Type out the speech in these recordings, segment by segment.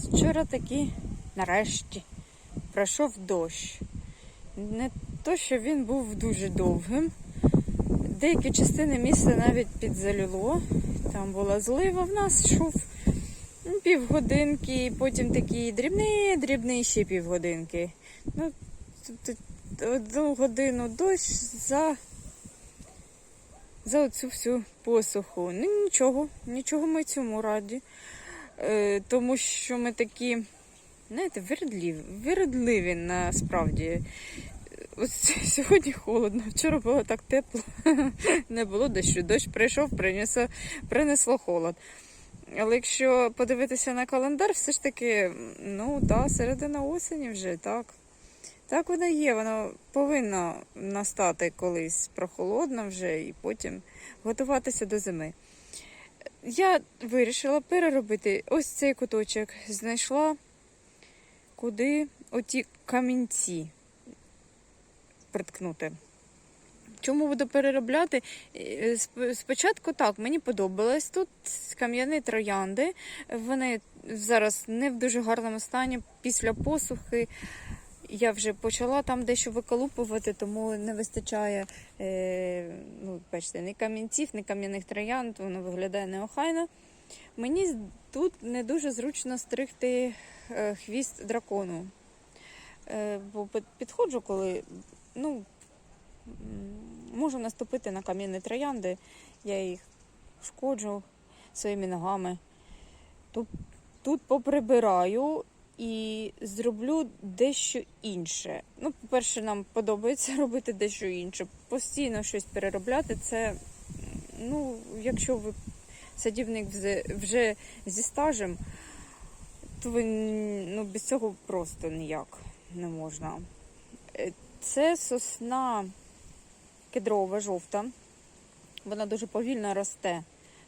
нас вчора таки нарешті пройшов дощ. Не то, що він був дуже довгим. Деякі частини міста навіть підзалило. Там була злива в нас, йшов ну, півгодинки, потім такі дрібні, дрібні ще півгодинки. Ну, одну годину дощ за, за оцю всю посуху. Ну нічого, нічого ми цьому раді. Е, тому що ми такі, знаєте, вирідливі, вирідливі насправді. Ось сьогодні холодно, вчора було так тепло, не було дощу. Дощ прийшов, принесло, принесло холод. Але якщо подивитися на календар, все ж таки, ну да, середина осені вже, так. Так воно є, воно повинно настати колись прохолодно вже і потім готуватися до зими. Я вирішила переробити ось цей куточок. Знайшла куди оті камінці приткнути. Чому буду переробляти? Е, Спочатку так, мені подобалось тут кам'яні троянди. Вони зараз не в дуже гарному стані після посухи. Я вже почала там дещо виколупувати, тому не вистачає е, ну, бачите, ні камінців, ні кам'яних троянд, воно виглядає неохайно. Мені тут не дуже зручно стригти е, хвіст дракону. Е, бо підходжу, коли ну, можу наступити на кам'яні троянди, я їх шкоджу своїми ногами. Тут, тут поприбираю і зроблю дещо інше. Ну, по-перше, нам подобається робити дещо інше. Постійно щось переробляти. Це, ну, якщо ви садівник вже, зі стажем, то ви ну, без цього просто ніяк не можна. Е, Це сосна кедрова, жовта. Вона дуже повільно росте.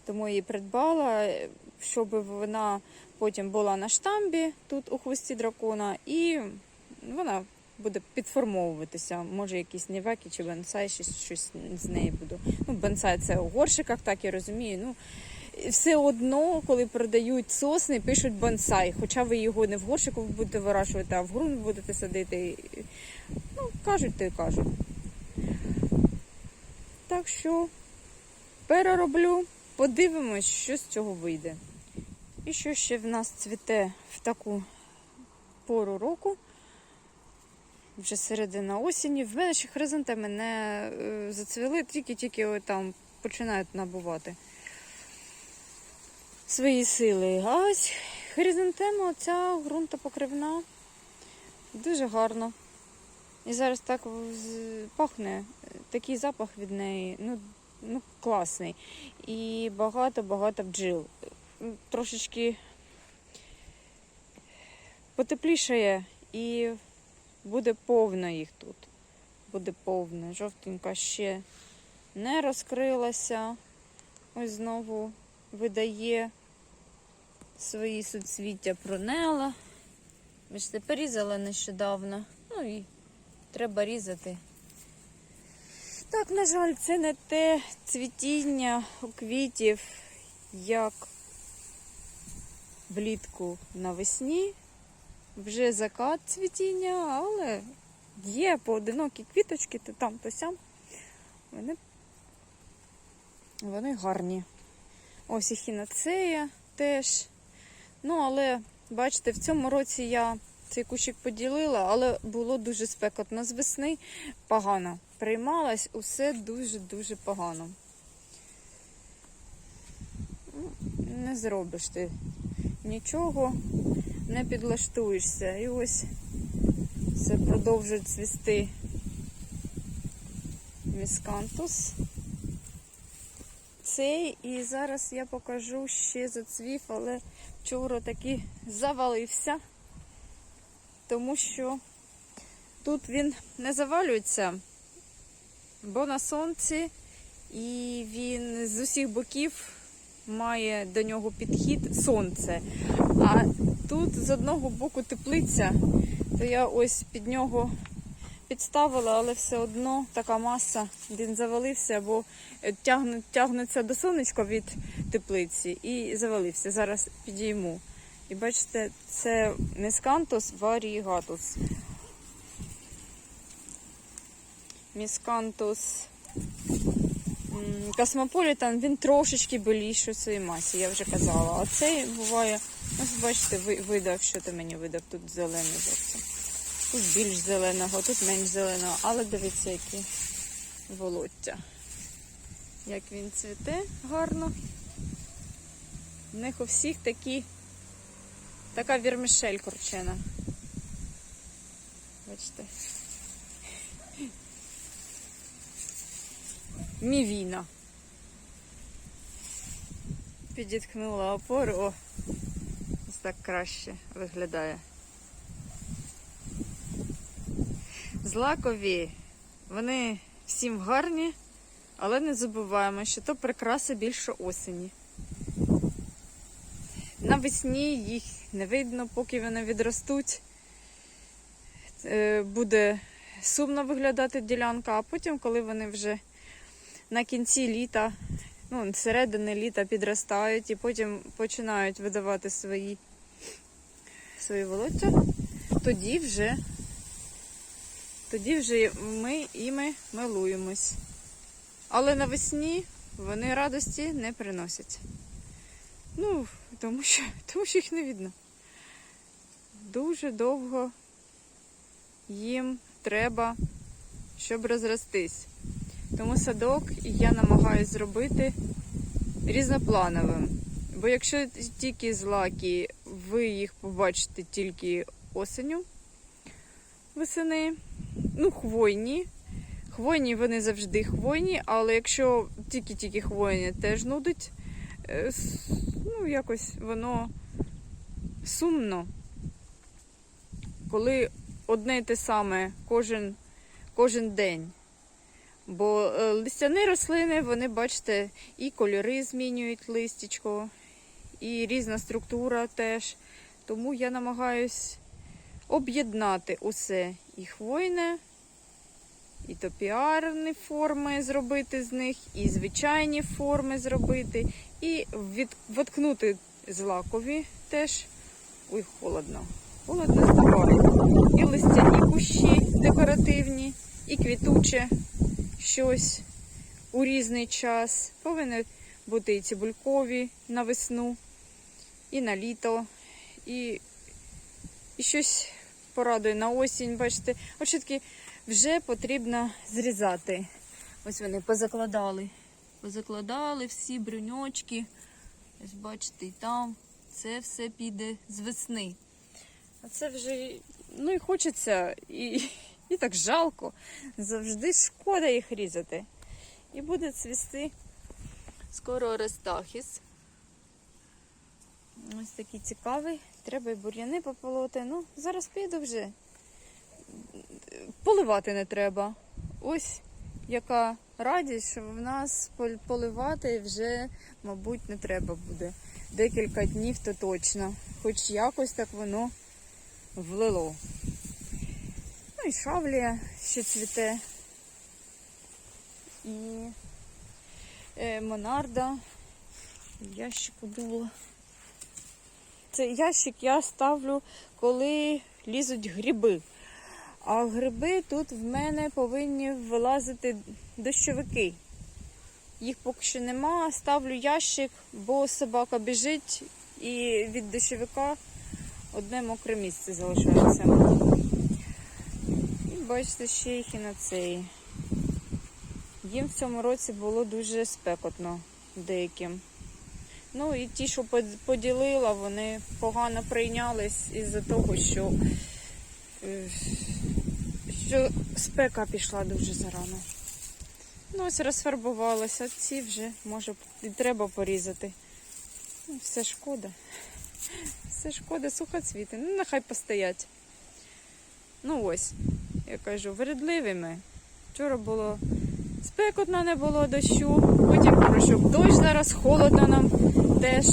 Тому її придбала, е, щоб вона потім була на штамбі тут у хвості дракона, і вона буде підформовуватися. Може, якісь нівеки чи бенсай, щось, щось з неї буду. Ну, бенсай це у горшиках, так я розумію. Ну, все одно, коли продають сосни, пишуть бонсай, хоча ви його не в горшику будете вирощувати, а в ґрунт будете садити. Ну, кажуть, то й кажуть. Так що перероблю, подивимось, що з цього вийде. І що ще в нас цвіте в таку пору року, вже середина осені. В мене ще хризантеми не е, зацвіли, тільки-тільки там починають набувати свої сили. А ось хризантема, ця ґрунтопокривна, дуже гарно. І зараз так пахне, такий запах від неї, ну, ну класний. І багато-багато бджіл. Трошечки потеплішає і буде повно їх тут. Буде повно. Жовтенька ще не розкрилася. Ось знову видає свої суцвіття пронела. Бачите, порізала нещодавно. Ну і треба різати. Так, на жаль, це не те цвітіння у квітів, як влітку навесні. Вже закат цвітіння, але є поодинокі квіточки, то там, то сям. Вони, вони гарні. Ось і хінацея теж. Ну, але, бачите, в цьому році я цей кущик поділила, але було дуже спекотно з весни. Погано приймалась, усе дуже-дуже погано. Ну, Не зробиш ти нічого, не підлаштуєшся. І ось все продовжує цвісти міскантус. Цей і зараз я покажу ще зацвів, але вчора таки завалився, тому що тут він не завалюється, бо на сонці, і він з усіх боків має до нього підхід сонце. А тут з одного боку теплиця, то я ось під нього підставила, але все одно така маса, він завалився, бо е, тягну, тягнеться до сонечка від теплиці і завалився. Зараз підійму. І бачите, це міскантус варігатус. Міскантус космополітан, він трошечки біліший у своїй масі, я вже казала. А цей буває, ось бачите, ви- видав, що ти мені видав, тут зелений зовсім. Тут більш зеленого, тут менш зеленого, але дивіться, які волоття. Як він цвіте гарно. У них у всіх такі, така вірмішель кручена. Бачите. Мівіна. Підіткнула опору. О, ось так краще виглядає. Злакові, вони всім гарні, але не забуваємо, що то прикраси більше осені. Навесні їх не видно, поки вони відростуть. Е, Буде сумно виглядати ділянка, а потім, коли вони вже на кінці літа, ну, середини літа підростають і потім починають видавати свої, свої волоття, тоді вже, тоді вже ми іми милуємось. Але навесні вони радості не приносять. Ну, тому що, тому що їх не видно. Дуже довго їм треба, щоб розростись. Тому садок я намагаюся зробити різноплановим. Бо якщо тільки злаки, ви їх побачите тільки осеню весени, ну, хвойні. Хвойні вони завжди хвойні, але якщо тільки-тільки хвойні теж нудить, е, ну, якось воно сумно, коли одне й те саме кожен, кожен день. Бо е, листяні рослини, вони, бачите, і кольори змінюють листячко, і різна структура теж. Тому я намагаюсь об'єднати усе і хвойне, і топіарні форми зробити з них, і звичайні форми зробити, і від, воткнути злакові теж. Ой, холодно. Холодно здавай. І листяні кущі декоративні, і квітуче щось у різний час. Повинні бути і цибулькові на весну, і на літо, і, і щось порадує на осінь. Бачите, от вже потрібно зрізати. Ось вони позакладали. Позакладали всі брюньочки. Ось бачите, і там це все піде з весни. А це вже, ну і хочеться, і, і так жалко. Завжди шкода їх різати. І буде цвісти скоро Орестахіс. Ось такий цікавий. Треба і бур'яни пополоти. Ну, зараз піду вже. Поливати не треба. Ось яка радість, що в нас поливати вже, мабуть, не треба буде. Декілька днів то точно. Хоч якось так воно влило. Ну і шавлія ще цвіте. І е, монарда. Ящику було. Цей ящик я ставлю, коли лізуть гриби. А гриби тут в мене повинні вилазити дощовики. Їх поки що нема. Ставлю ящик, бо собака біжить і від дощовика одне мокре місце залишається. Бачите, ще їх і на цей. Їм в цьому році було дуже спекотно деяким. Ну і ті, що поділила, вони погано прийнялись із-за того, що, е, що спека пішла дуже зарано. Ну, ось розфарбувалися, ці вже може і треба порізати. Ну, все шкода. Все шкода, сухоцвіти. Ну, нехай постоять. Ну ось, я кажу, вередливими. Вчора було спекотно, не було дощу, потім пройшов дощ, зараз холодно нам теж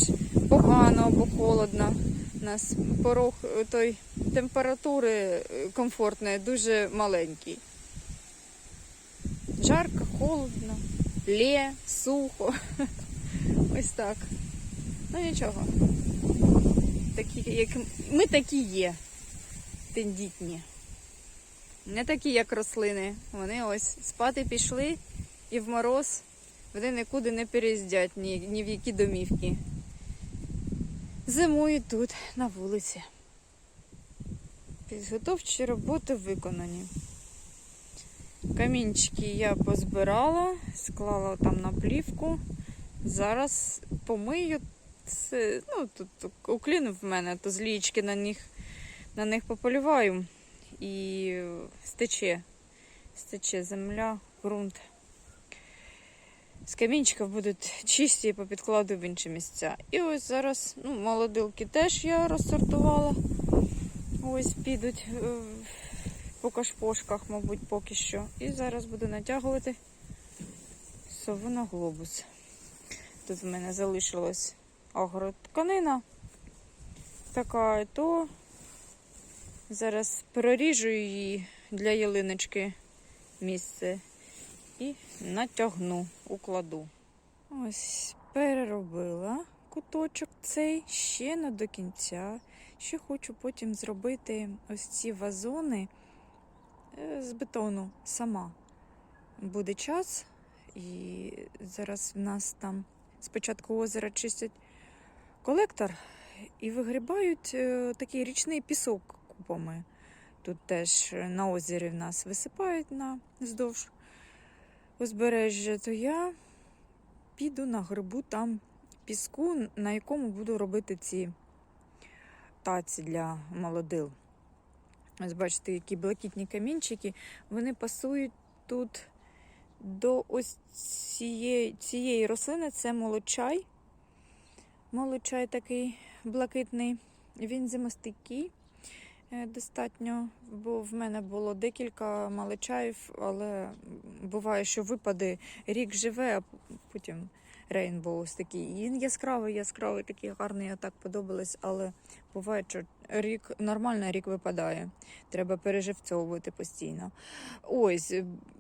погано, бо холодно. У нас порог е, той температури е, комфортної дуже маленький. Жарко, холодно, лє, сухо. Ось так. Ну нічого. такі, як ми такі є. Тендітні. Не такі, як рослини. Вони ось спати пішли і в мороз вони нікуди не переїздять, ні, ні в які домівки. Зимують тут, на вулиці. Підготовчі роботи виконані. Камінчики я позбирала, склала там на плівку. Зараз помию. Це, ну, тут уклін в мене, то з лічки на них, на них пополюваю і стече. Стече земля, ґрунт. З камінчиків будуть чисті і попідкладу в інші місця. І ось зараз ну, молодилки теж я розсортувала. Ось підуть е, по кашпошках, мабуть, поки що. І зараз буду натягувати сову на глобус. Тут в мене залишилась агротканина. Така, то зараз проріжу її для ялиночки місце і натягну, укладу. Ось переробила куточок цей ще не до кінця. Ще хочу потім зробити ось ці вазони е, з бетону сама. Буде час, і зараз в нас там спочатку озера чистять колектор і вигрібають е, такий річний пісок купами. Тут теж на озері в нас висипають на вздовж узбережжя, то я піду на грибу там піску, на якому буду робити ці таці для молодил. Ось бачите, які блакитні камінчики, вони пасують тут до ось цієї, цієї рослини, це молочай. Молочай такий блакитний, він зимостійкий е, достатньо, бо в мене було декілька маличаїв, але буває, що випаде, рік живе, а потім рейнбоус такий. Він яскравий, яскравий, такий гарний, а так подобалось, але буває, що рік нормально рік випадає. Треба переживцьовувати постійно. Ось,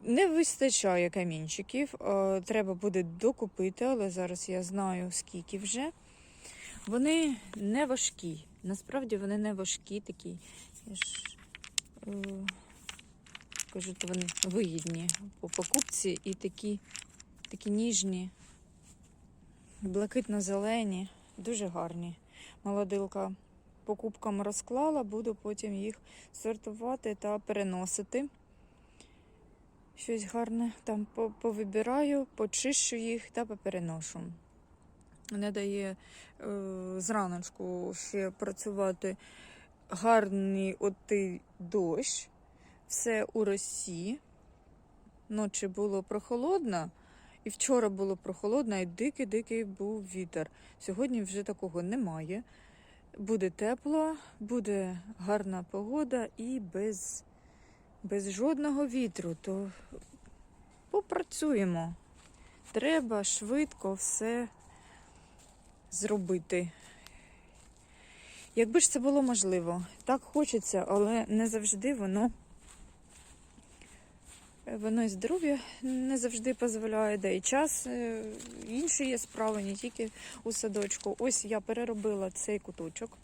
не вистачає камінчиків, е, треба буде докупити, але зараз я знаю, скільки вже. Вони не важкі. Насправді вони не важкі такі. Я ж е, кажу, то вони вигідні по покупці і такі, такі ніжні, блакитно-зелені, дуже гарні. Молодилка покупкам розклала, буду потім їх сортувати та переносити. Щось гарне там повибираю, почищу їх та попереношу. Не дає е, зраночку ще працювати гарний отий дощ, все у росі. Ночі було прохолодно, і вчора було прохолодно, і дикий-дикий був вітер. Сьогодні вже такого немає. Буде тепло, буде гарна погода і без, без жодного вітру. То попрацюємо. Треба швидко все зробити. Якби ж це було можливо, так хочеться, але не завжди воно, воно і здоров'я не завжди дозволяє, да і час, е, інші є справи, не тільки у садочку. Ось я переробила цей куточок.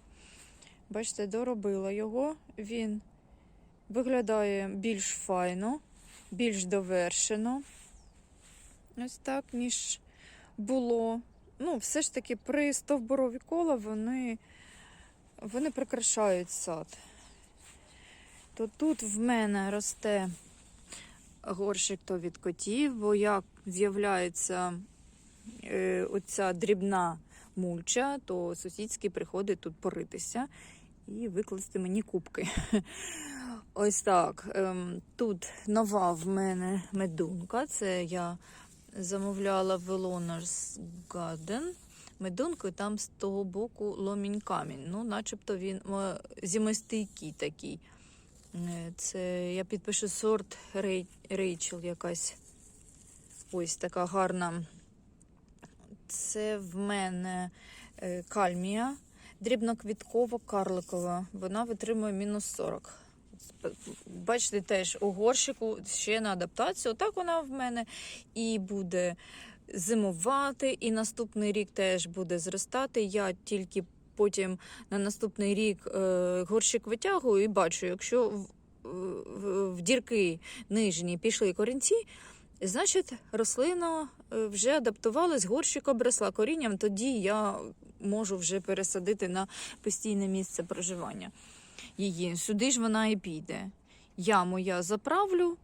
Бачите, доробила його. Він виглядає більш файно, більш довершено. Ось так, ніж було. Ну, все ж таки, при стовбурові кола вони, вони прикрашають сад. То тут в мене росте горщик то від котів, бо як з'являється е, оця дрібна мульча, то сусідський приходить тут поритися і викласти мені кубки. Ось так. Ем, Тут нова в мене медунка. Це я замовляла в Eloners Garden. Медунку, і там з того боку ломінь камінь. Ну, начебто він е, такий. Е, Це я підпишу сорт Рей, Рейчел якась. Ось така гарна. Це в мене е, кальмія, дрібноквіткова, карликова. Вона витримує мінус 40. Бачите, теж у горщику ще на адаптацію. Отак вона в мене і буде зимувати, і наступний рік теж буде зростати. Я тільки потім на наступний рік е, горщик витягую і бачу, якщо в дірки нижні пішли корінці, значить рослина е, вже адаптувалась, горщик обросла корінням, тоді я можу вже пересадити на постійне місце проживання її. Сюди ж вона і піде. Я заправлю,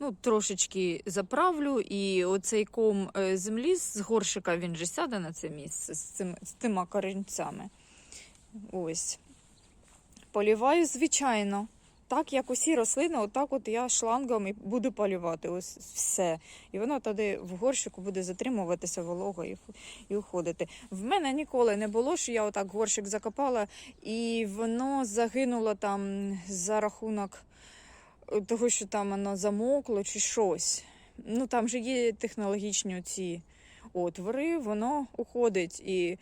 ну, трошечки заправлю, і оцей ком е, землі з горщика він же сяде на це місце з, цим, з тими корінцями. Ось. Поліваю, звичайно. Так, як усі рослини, отак от я шлангом і буду полювати. Ось все. І воно тоді в горщику буде затримуватися волога і, і уходити. В мене ніколи не було, що я отак горщик закопала, і воно загинуло там за рахунок того, що там воно замокло чи щось. Ну там же є технологічні ці отвори, воно уходить. І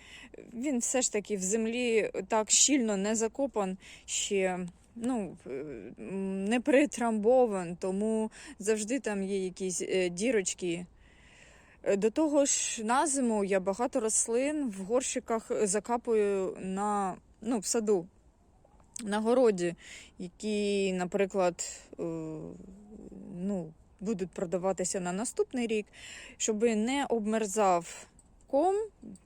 він все ж таки в землі так щільно не закопан ще. Ну, е, не притрамбован, тому завжди там є якісь е, дірочки. Е, До того ж, на зиму я багато рослин в горщиках закапую на, ну, в саду, на городі, які, наприклад, ну, будуть продаватися на наступний рік, щоб не обмерзав ком,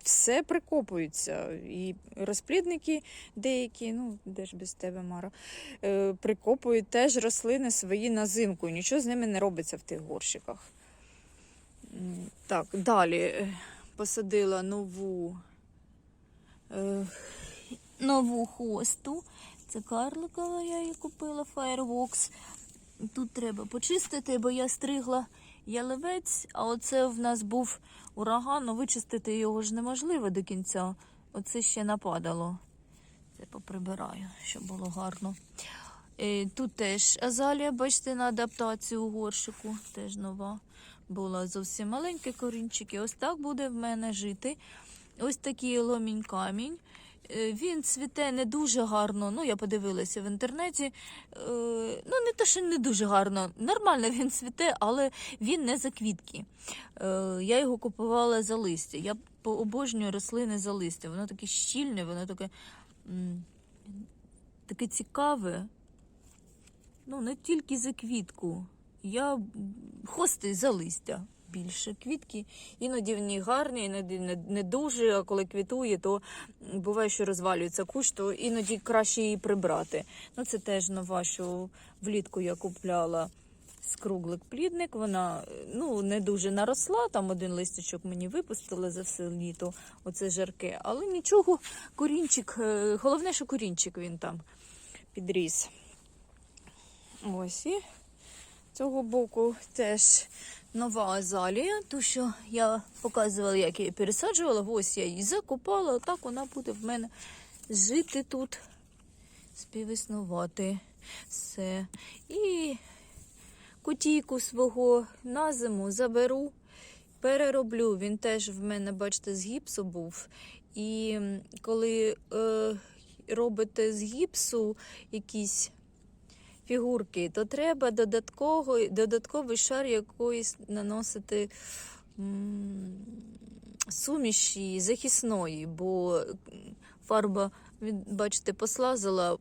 все прикопується. І розплідники деякі, ну де ж без тебе, Мара, е, прикопують теж рослини свої на зимку. Нічого з ними не робиться в тих горщиках. Так, далі е, посадила нову, е, нову хосту. Це карликова, я її купила Fireworks. Тут треба почистити, бо я стригла ялевець, а оце в нас був ураган, ну вичистити його ж неможливо до кінця. Оце ще нападало. Це поприбираю, щоб було гарно. Е, Тут теж азалія, бачите, на адаптацію у горщику, теж нова. Була зовсім маленькі корінчики. Ось так буде в мене жити. Ось такий ломінь камінь. Е, Він цвіте не дуже гарно. Ну, я подивилася в інтернеті. Е, Ну, не те, що не дуже гарно. Нормально він цвіте, але він не за квітки. Е, Я його купувала за листя. Я обожнюю рослини за листя. Воно таке щільне, воно таке, таке цікаве. Ну, не тільки за квітку. Я м, хости за листя більше. Квітки іноді в ній гарні, іноді не, дуже. А коли квітує, то буває, що розвалюється кущ, то іноді краще її прибрати. Ну, це теж нова, що влітку я купляла скруглик плідник. Вона ну, не дуже наросла. Там один листячок мені випустили за все літо. Оце жарке. Але нічого, корінчик. е, Головне, що корінчик він там підріс. Ось і цього боку теж нова азалія, ту, що я показувала, як я її пересаджувала. Ось я її закопала, так вона буде в мене жити тут, співіснувати все. І кутійку свого на зиму заберу, перероблю. Він теж в мене, бачите, з гіпсу був. І коли е, робите з гіпсу якісь фігурки, то треба додатковий, шар якоїсь наносити суміші захисної, бо фарба, бачите, послазила,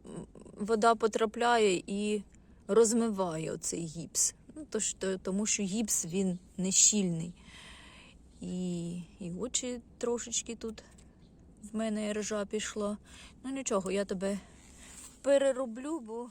вода потрапляє і розмиває оцей гіпс. Ну, то, то- тому що гіпс він не щільний. І, і очі трошечки тут в мене ржа пішла. Ну нічого, я тебе перероблю, бо